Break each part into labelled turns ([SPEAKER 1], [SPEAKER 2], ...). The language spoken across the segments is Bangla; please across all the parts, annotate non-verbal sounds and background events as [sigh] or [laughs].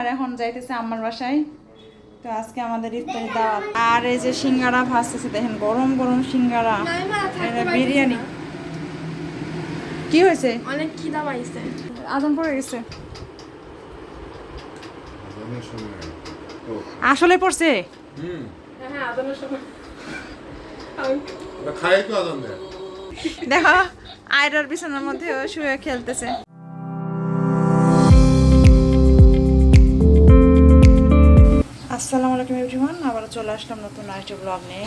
[SPEAKER 1] আর এখন যাইতেছে আমার বাসায়। তো আজকে আমাদের ইফতারি দাওয়াত। আর এই যে সিঙ্গারা ভাজতেছে দেখেন গরম গরম সিঙ্গারা। বিরিয়ানি। কি হয়েছে?
[SPEAKER 2] অনেক খিদা পাইছে।
[SPEAKER 1] আদম পড়ে গেছে। আসলে পড়ছে?
[SPEAKER 3] হুম।
[SPEAKER 2] হ্যাঁ
[SPEAKER 3] আজান দেয়।
[SPEAKER 1] দেখো আয়রার বিছানার মধ্যে শুয়ে খেলতেছে। আসসালামু আলাইকুম এভরিওয়ান আবার চলে আসলাম নতুন আরেকটি ব্লগ নিয়ে।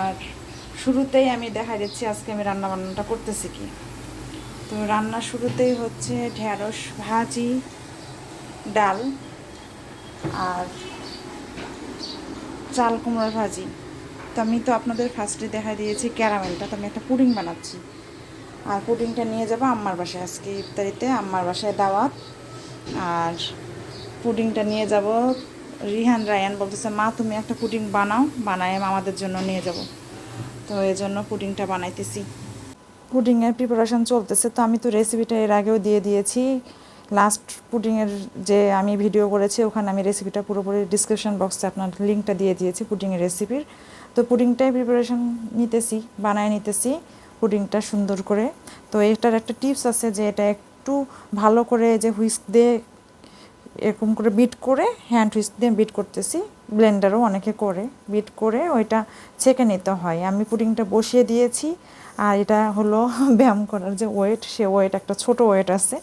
[SPEAKER 1] আর শুরুতেই আমি দেখা দিচ্ছি আজকে আমি রান্না বান্নাটা করতেছি কি। তো রান্না শুরুতেই হচ্ছে ঢেঁড়স ভাজি, ডাল আর চাল কুমড়োর ভাজি। তো আমি তো আপনাদের ফার্স্টে দেখা দিয়েছি ক্যারামেলটা, তো আমি একটা পুডিং বানাচ্ছি। আর পুডিংটা নিয়ে যাব আম্মার বাসায় আজকে ইফতারিতে, আম্মার বাসায় দাওয়াত। আর পুডিংটা নিয়ে যাব রিহান, রায়ান বলতেছে, মা, তুমি একটা পুডিং বানাও, বানায় আমাদের জন্য নিয়ে যাব। তো এই জন্য পুডিংটা বানাইতেছি। পুডিংয়ের প্রিপারেশন চলতেছে, তো আমি তো রেসিপিটা এর আগেও দিয়ে দিয়েছি। লাস্ট পুডিংয়ের যে আমি ভিডিও করেছি, ওখানে আমি রেসিপিটা পুরোপুরি ডিসক্রিপশন বক্সে আপনার লিঙ্কটা দিয়ে দিয়েছি, পুডিংয়ের রেসিপির তো পুডিংটাই প্রিপারেশন নিতেছি, বানায় নিতেছি, পুডিংটা সুন্দর করে। তো এটার একটা টিপস আছে যে, এটা একটু ভালো করে যে হুইস্ক দিয়ে এরকম করে বিট করে হ্যান্ড হুইস্ক দিয়ে বিট করতেছি। ব্লেন্ডারও অনেকে করে বিট করে ওইটা ছেঁকে নিতে হয়। আমি পুডিংটা বসিয়ে দিয়েছি আর এটা হলো [laughs] ব্যায়াম করার যে ওয়েট সে ওয়েট একটা ছোট ওয়েট আছে।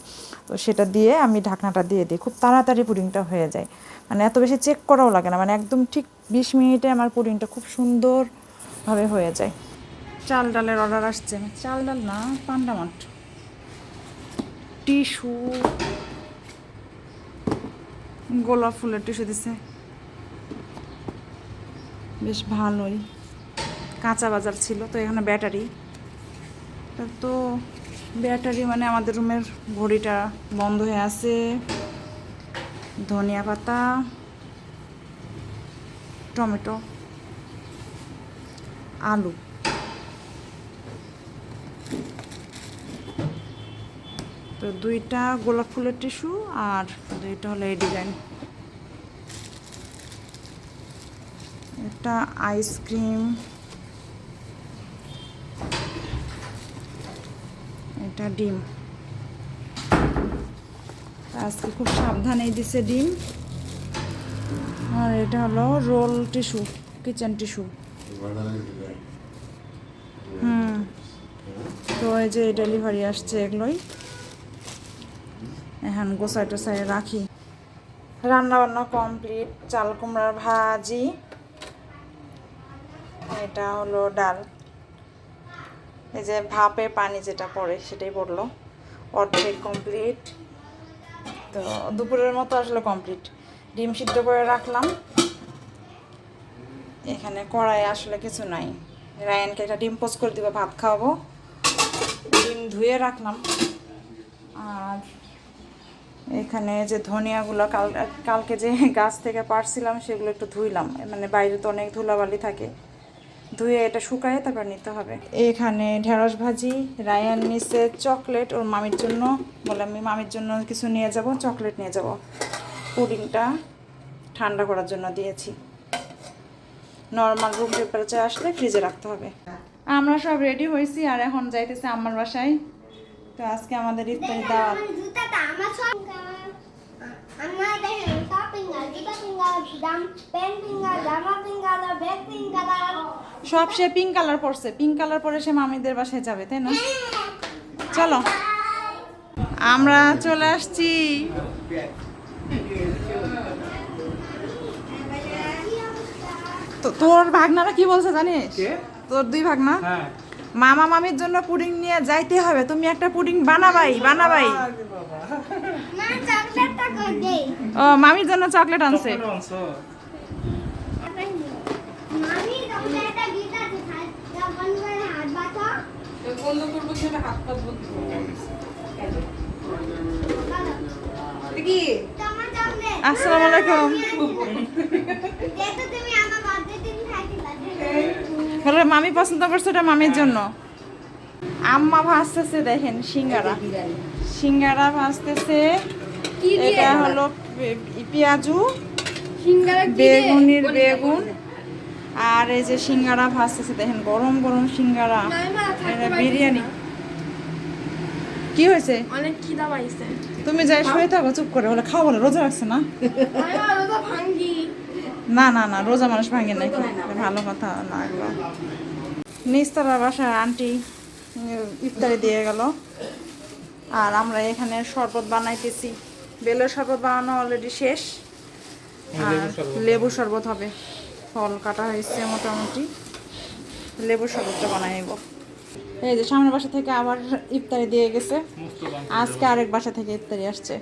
[SPEAKER 1] তো সেটা দিয়ে আমি ঢাকনাটা দিয়ে দিই। খুব তাড়াতাড়ি পুডিংটা হয়ে যায়। মানে এত বেশি চেক করাও লাগে না। মানে একদম ঠিক বিশ মিনিটে আমার পুডিংটা খুব সুন্দরভাবে হয়ে যায়। চাল ডালের অর্ডার আসছে। চাল ডাল না, পান্ডা মাঠ। টিস্যু। গোলাপ ফুলের টিস্যু দিছে। বেশ ভালোই। কাঁচা বাজার ছিল, তো এখানে ব্যাটারি। তো ব্যাটারি মানে আমাদের রুমের ঘড়িটা বন্ধ হয়ে আছে। ধনিয়া পাতা, টমেটো, আলু। তো দুইটা গোলাপ ফুলের টিস্যু আর দুইটা হলো এই ডিজাইন। একটা আইসক্রিম এটা ডিম। আজকে খুব সাবধানেই দিছে ডিম। আর এটা হলো রোল টিস্যু কিচেন টিস্যু হুম। তো এই যে ডেলিভারি আসছে এগুলোই। এখন গোসাই টোসাই রাখি। রান্না বান্না কমপ্লিট চাল কুমড়ার ভাজি। এটা হলো ডাল। এই যে ভাপে পানি যেটা পড়ে সেটাই পড়ল। অর্ধেক কমপ্লিট তো দুপুরের মতো আসলে কমপ্লিট ডিম সিদ্ধ করে রাখলাম। এখানে কড়াই আসলে কিছু নাই। রায়ানকে একটা ডিম পোস্ট করে দিব, ভাত খাওয়াবো। ডিম ধুয়ে রাখলাম। আর এখানে যে ধনিয়াগুলো কাল, কালকে যে [laughs] গাছ থেকে পারছিলাম, সেগুলো একটু ধুইলাম। মানে বাইরে তো অনেক ধুলাবালি থাকে। ধুয়ে এটা শুকায় তারপর নিতে হবে। এখানে ঢেঁড়স ভাজি, রায়ান নিচে চকলেট, ওর মামির জন্য। বলে, আমি মামির জন্য কিছু নিয়ে যাব, চকলেট নিয়ে যাব। পুডিংটা ঠান্ডা করার জন্য দিয়েছি। নর্মাল রুম টেম্পারেচার আসলে ফ্রিজে রাখতে হবে। আমরা সব রেডি হয়েছি, আর এখন যাইতেছে আমার বাসায়। তো আজকে আমাদের ইফতারি দাওয়াত।
[SPEAKER 4] জুতাটা আমার সব
[SPEAKER 1] সে পিঙ্ক কালার পরছে। পিঙ্ক কালার পরে সে মামিদের বাসায় যাবে তাই না? চলো। আমরা চলে আসছি। তো তোর ভাগনারা কি বলছে জানিস? তোর দুই ভাগনা? মামা মামির জন্য পুডিং নিয়ে যাইতে হবে। তুমি একটা পুডিং বানাবাই বানাবাই।
[SPEAKER 4] মা চকলেটটা কই দেই
[SPEAKER 1] ও মামির জন্য চকলেট আনছে।
[SPEAKER 4] মামি চকলেটটা
[SPEAKER 1] হলো মামি পছন্দ করছে ওটা মামির জন্য। আম্মা ভাজতেছে দেখেন সিঙ্গারা। সিঙ্গারা ভাজতেছে। এটা হলো পেঁয়াজু? বেগুনির বেগুন। আর এই যে সিঙ্গারা ভাজতেছে দেখেন গরম গরম সিঙ্গারা। বিরিয়ানি। কি হয়েছে?
[SPEAKER 2] অনেক খিদা পাইছে।
[SPEAKER 1] তুমি যাই শুয়ে থাকো চুপ করে বলে খাও বলে রোজা রাখছে না?
[SPEAKER 2] ভাঙ্গি।
[SPEAKER 1] না না না রোজা মানুষ ভাঙে নাকি ভালো কথা না এগুলো। বাসায় আন্টি ইফতারি দিয়ে গেল। আর আমরা এখানে শরবত বানাইতেছি। বেলের শরবত বানানো অলরেডি শেষ। আর লেবু শরবত হবে। ফল কাটা হয়েছে মোটামুটি। লেবু শরবতটা বানাই নেব। এই যে সামনের বাসা থেকে আবার ইফতারি দিয়ে গেছে। আজকে আরেক বাসা থেকে ইফতারি আসছে।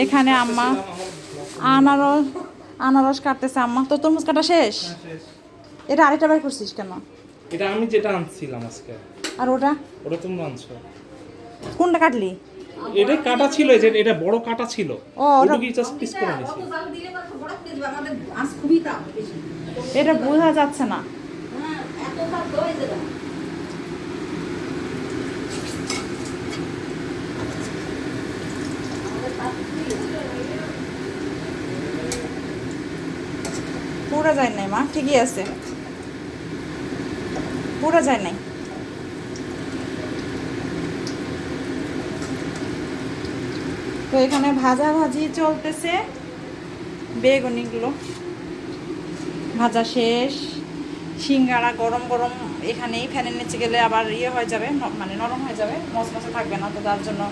[SPEAKER 1] এখানে আম্মা আনারস আনারস কাটতেছে আম্মা তো তরমুজ কাটা শেষ এটা আরেকটা বার করছিস কেন
[SPEAKER 5] এটা আমি যেটা আনছিলাম আজকে
[SPEAKER 1] আর ওটা
[SPEAKER 5] ওটা তুমি আনছো
[SPEAKER 1] কোনটা কাটলি
[SPEAKER 5] এটা কাটা ছিল এই যে এটা বড় কাটা ছিল
[SPEAKER 1] ওটা-
[SPEAKER 5] কি জাস্ট পিস করে নিয়েছি
[SPEAKER 1] এটা বোঝা যাচ্ছে না পুরা যায় নাই, মা। ঠিকই আছে। পুরা যায় নাই। তো এখানে ভাজা ভাজি চলতেছে। বেগুনিগুলো। ভাজা শেষ। সিঙ্গারা গরম গরম এখানেই ফ্যানের নিচে গেলে আবার ইয়ে হয়ে যাবে মানে নরম হয়ে যাবে, মচমচে থাকবে না, তো তার জন্য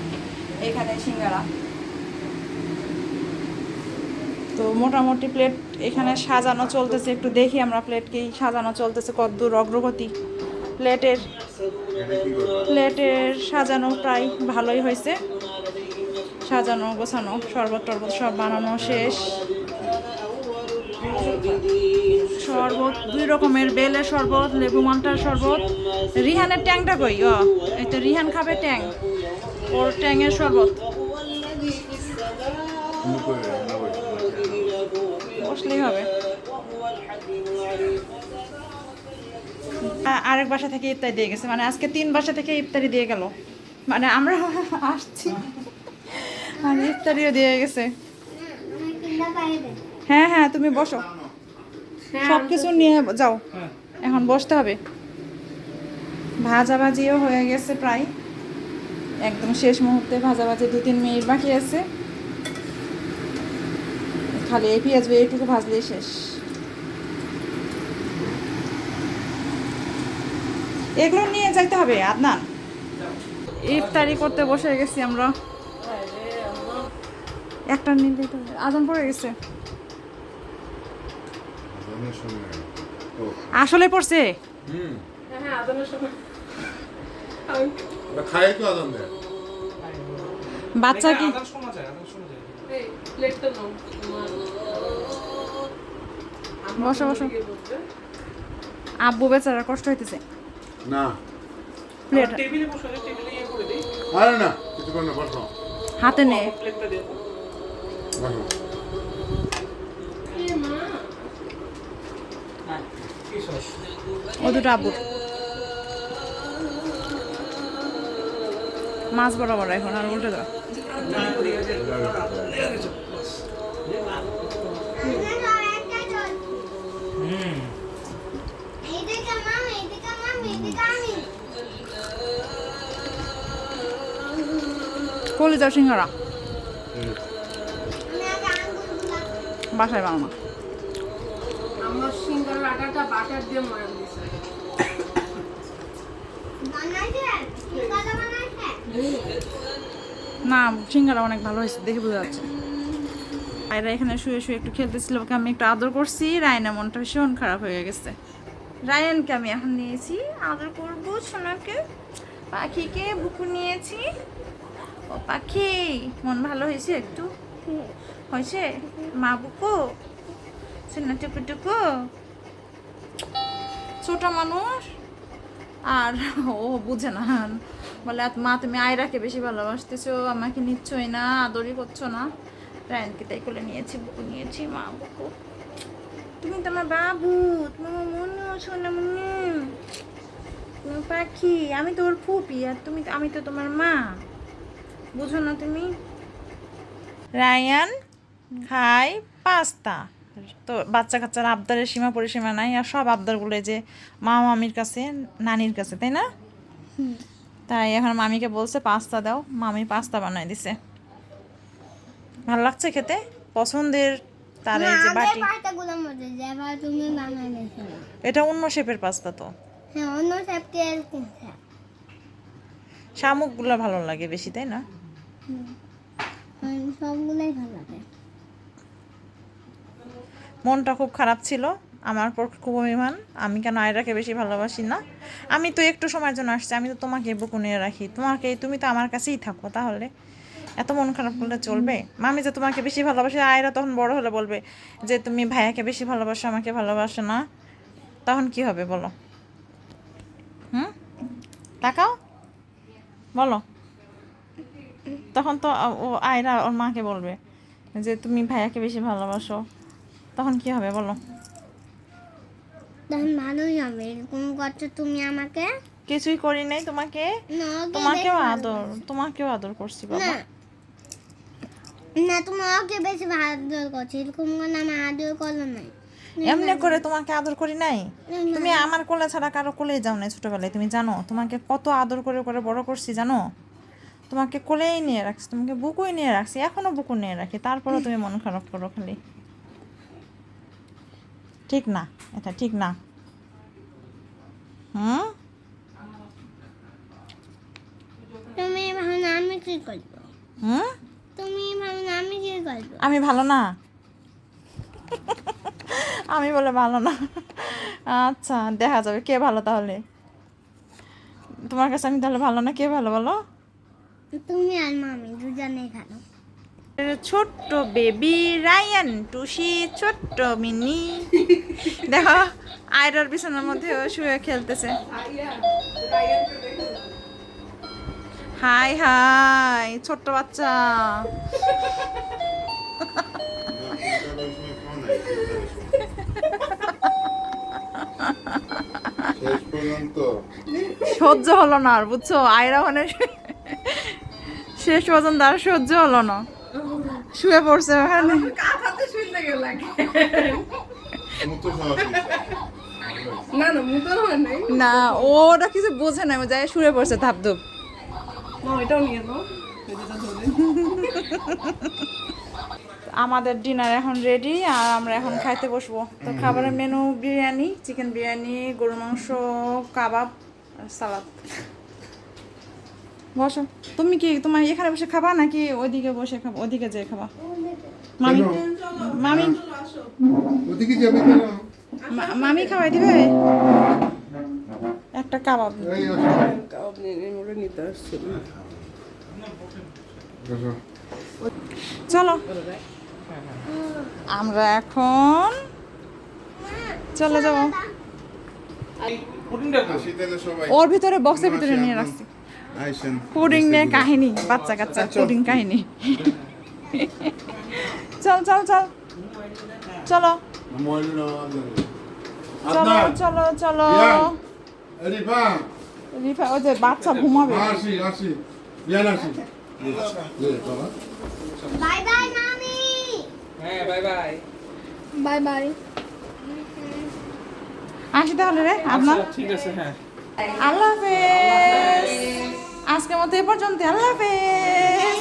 [SPEAKER 1] এখানে সিঙ্গারা তো মোটামুটি প্লেট এখানে সাজানো চলতেছে, একটু দেখি আমরা প্লেটকেই সাজানো চলতেছে কতদূর অগ্রগতি। প্লেটের প্লেটের সাজানো প্রায় ভালোই হয়েছে। সাজানো, গোছানো শরবত টরবত সব বানানো শেষ। শরবত, দুই রকমের, বেলের শরবত, লেবু মালটার শরবত। রিহানের ট্যাংটা কই? ও, এই তো রিহান খাবে ট্যাং। ওর ট্যাংয়ের শরবত। বসলেই হবে। আরেক বাসা থেকে ইফতারি দিয়ে গেছে। মানে আজকে তিন বাসা থেকে ইফতারি দিয়ে গেল। মানে আমরা [laughs] আসছি। আর ইফতারিও দিয়ে গেছে। হ্যাঁ হ্যাঁ তুমি বসো। সব কিছু নিয়ে যাও।
[SPEAKER 5] হ্যাঁ।
[SPEAKER 1] এখন বসতে হবে। ভাজাভাজিও হয়ে গেছে প্রায়। একদম শেষ মুহূর্তে ভাজাভাজি দু তিন মিনিট বাকি আছে। খালি এই পেঁয়াজ এইটুকু ভাজলেই শেষ। এগুলো নিয়ে যাইতে হবে আদনান। ইফতারি করতে বসে গেছি আমরা। একটা হবে। আজান পড়ে গেছে। আসলে পড়ছে?
[SPEAKER 2] হ্যাঁ হ্যাঁ
[SPEAKER 1] বাচ্চা কি?
[SPEAKER 2] প্লেটটা নাও
[SPEAKER 1] বসো, বসো। আব্বু বেচারা কষ্ট হইতেছে
[SPEAKER 3] না
[SPEAKER 1] প্লেট
[SPEAKER 5] টেবিলে বসে টেবিলে ইয়ে করে দিই
[SPEAKER 3] আরে না কিছু কর না বসো
[SPEAKER 1] হাতে নে
[SPEAKER 5] প্লেটটা দিয়ে দাও।
[SPEAKER 3] বসো
[SPEAKER 2] এ মা
[SPEAKER 5] কি সস
[SPEAKER 1] ও দুটো আব্বুর মাছ বড় বড় এখন আর উল্টে দাও
[SPEAKER 5] হুম
[SPEAKER 4] এদিকে মামি এদিকে মামি এদিকে আমি
[SPEAKER 1] কলি যাও সিঙ্গারা। বাসায় বানানো
[SPEAKER 2] আমার সিঙ্গার আটাটা বাটার দিয়ে ময়ান দিছে
[SPEAKER 4] বানাইছে কিংবা বানাইছে
[SPEAKER 1] না সিঙ্গারা অনেক ভালো হয়েছে দেখে বোঝা যাচ্ছে। আয়রা এখানে শুয়ে শুয়ে একটু খেলতেছিল, ওকে আমি একটু আদর করছি। রায়না মনটা ভীষণ খারাপ হয়ে গেছে। রায়নকে আমি এখন নিয়েছি, আদর করব সোনাকে। পাখিকে বুকু নিয়েছি। ও পাখি, মন ভালো হয়েছে একটু? হয়েছে? মা বুকু? সোনা টুকু টুকু ছোট মানুষ? আর ও বুঝে না। বলে, মা, তুমি আয়রাকে বেশি ভালোবাসতেছো, আমাকে নিচ্ছই না, আদরই করছ না। রায়নকে তাই কোলে নিয়েছি বুকু নিয়েছি মা বুকু। তুমি তো আমার বাবু তুমি আমার মনে শোনা মনে। তুমি পাখি আমি তো ওর ফুপি আর তুমি তো আমি তো তোমার মা। বুঝো না তুমি? রায়ান খায় পাস্তা। তো বাচ্চা কাচ্চার আবদারের সীমা পরিসীমা নাই আর সব আবদারগুলো যে মা মামির কাছে নানির কাছে তাই না? তাই এখন মামিকে বলছে পাস্তা দাও। মামি পাস্তা বানাই দিছে। ভালো লাগছে খেতে? পছন্দের তার এই যে বাটি। এটা অন্য শেপের পাস্তা তো।
[SPEAKER 4] হ্যাঁ
[SPEAKER 1] শামুকগুলো ভালো লাগে বেশি তাই না?
[SPEAKER 4] সবগুলোই ভালো লাগে।
[SPEAKER 1] মনটা খুব খারাপ ছিল। আমার পর খুব অভিমান। আমি কেন আয়রাকে বেশি ভালোবাসি না? আমি তো একটু সময়ের জন্য আসছি। আমি তো তোমাকে বুকু নিয়ে রাখি। তোমাকে তুমি তো আমার কাছেই থাকো তাহলে। এত মন খারাপ করলে চলবে? মামি যে তোমাকে বেশি ভালোবাসে আয়রা তখন বড় হলে বলবে যে তুমি ভাইয়াকে বেশি ভালোবাসো আমাকে ভালোবাসো না। তখন কি হবে বলো? হুম? তাকাও। বলো। তখন তো ও আয়রা ওর মাকে বলবে যে তুমি ভাইয়াকে বেশি ভালোবাসো। তখন কি হবে বলো?
[SPEAKER 4] তখন ভালোই হবে। এরকম করছ তুমি আমাকে
[SPEAKER 1] কিছুই করি নাই তোমাকে। তোমাকেও আদর তোমাকেও আদর করছি বাবা।
[SPEAKER 4] না তুমি ওকে বেশি আদর করছ এরকম করে আদর করল নাই
[SPEAKER 1] এমনি করে তোমাকে আদর করি নাই? তুমি আমার কোলে ছাড়া কারও কোলেই যাও না ছোটবেলায় তুমি জানো? তোমাকে কত আদর করে করে বড় করছি জানো? তোমাকে কোলেই নিয়ে রাখছি তোমাকে বুকুই নিয়ে রাখছি এখনও বুকু নিয়ে রাখি তারপরে তুমি মন খারাপ করো খালি। ঠিক না এটা ঠিক না। হুম?
[SPEAKER 4] তুমি আমি কি করব?
[SPEAKER 1] হুম?
[SPEAKER 4] তুমি ভালো না আমি কি করব?
[SPEAKER 1] আমি ভালো না? আমি বলে ভালো না। আচ্ছা দেখা যাবে। কে ভালো তাহলে? তোমার কাছে আমি তাহলে ভালো না? কে ভালো বলো?
[SPEAKER 4] তুমি আর মামি দুজনেই ভালো।
[SPEAKER 1] ছোট্ট বেবি রায়ান টুসি ছোট্ট মিনি। দেখো আয়রার বিছানার মধ্যে শুয়ে খেলতেছে। হাই হাই ছোট্ট বাচ্চা। সহ্য হলো না আর বুঝছ? আয়রা মানে শেষ পর্যন্ত আর সহ্য হলো না। শুয়ে পড়ছে ওখানে
[SPEAKER 2] না হয়
[SPEAKER 1] না ওটা কিছু বোঝে না যায় শুয়ে পড়ছে ধাপধুপ।
[SPEAKER 2] মা এটাও নিয়ে
[SPEAKER 1] আমাদের ডিনার এখন রেডি আর আমরা এখন খাইতে বসবো। তো খাবারের মেনু বিরিয়ানি চিকেন বিরিয়ানি গরু মাংস কাবাব আর সালাদ বসো। তুমি কি তোমার এখানে বসে খাবা নাকি ওইদিকে বসে খাবা? ওদিকে যেয়ে খাবা। মামি মামি
[SPEAKER 3] ওদিকে যাবে
[SPEAKER 1] মামি খাওয়াই দিবে? একটা কাবাব
[SPEAKER 2] কাবাব নিয়ে নিয়ে নিতে আসছিল
[SPEAKER 1] চলো। আমরা এখন চলে যাব। ওর ভিতরে বক্সের ভিতরে নিয়ে রাখছি। পুডিং নিয়ে কাহিনী বাচ্চা কাচ্চা পুডিং কাহিনী। চল চল চল। চলো। চলো চলো চলো।
[SPEAKER 3] রিফা।
[SPEAKER 1] রিফা ওই যে বাচ্চা ঘুমাবে।
[SPEAKER 3] আসি আসি। বিয়ান আসি।
[SPEAKER 4] বাই বাই মামি।
[SPEAKER 5] হ্যাঁ বাই বাই।
[SPEAKER 4] Bye bye.
[SPEAKER 1] আসি তাহলে রে আপনার?
[SPEAKER 5] আচ্ছা ঠিক আছে হ্যাঁ।
[SPEAKER 1] আল্লাহ হাফেজ। আজকের মতো এ পর্যন্ত আল্লাহ হাফেজ।